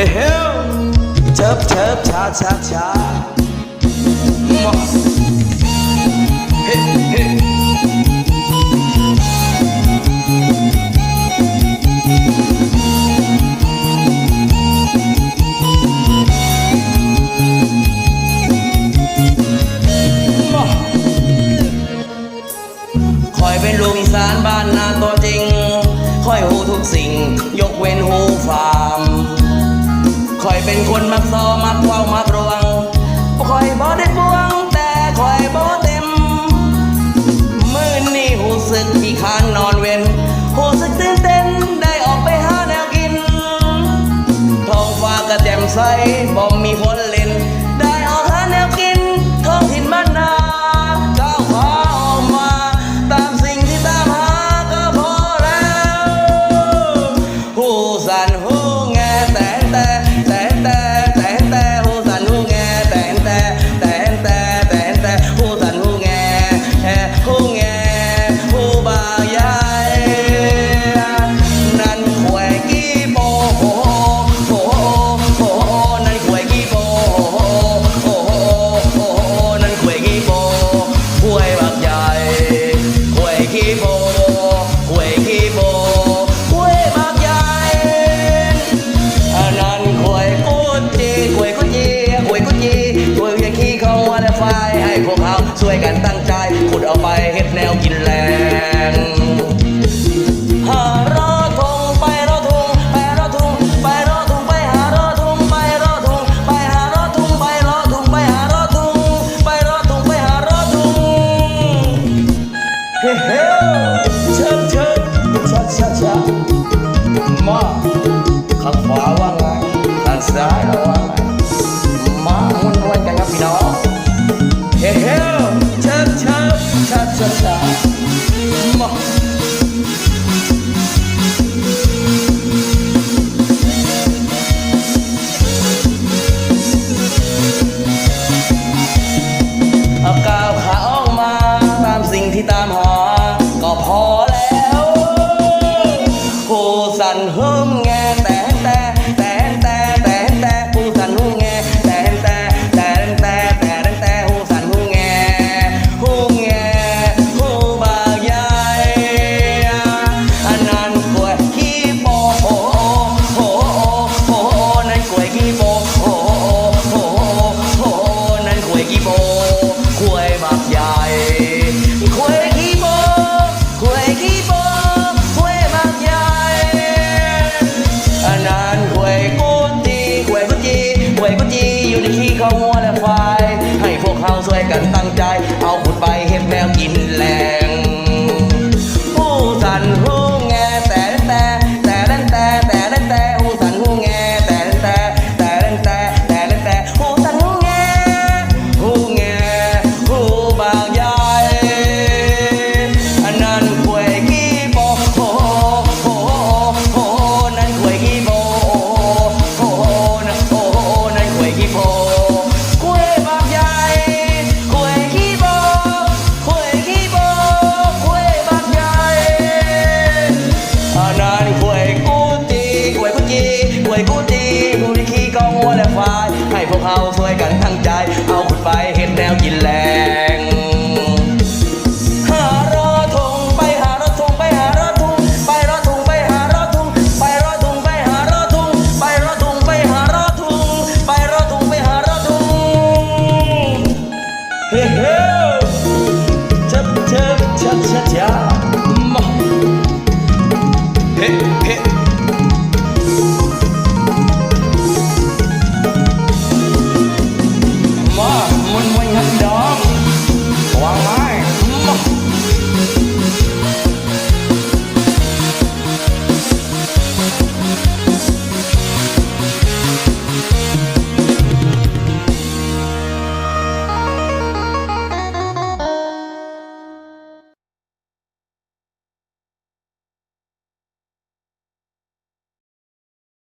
ฮ้เฮ้เจ็บเจ็บช้าช้าช้าเฮ้เฮ้คอยเป็นลูกอีสานบ้านนาตัวจริงคอยหูทุกสิ่ง ยกเว้นหูฟาร์ม ข่อยเป็นคนมักซอมักเว้ามักระวังค่อยบ่ได้บวงแต่ค่อยบ่เต็ม มื้อนี่หูสึกขี้คานนอนเว้นหูสึกตื่นเต้นได้ออกไปหาแนวกิน ท้องฟ้าก็แจ่มใสบ่มีฝนเล่น ตั้งใจ สันเฮิมไง Cẩn 小姐姐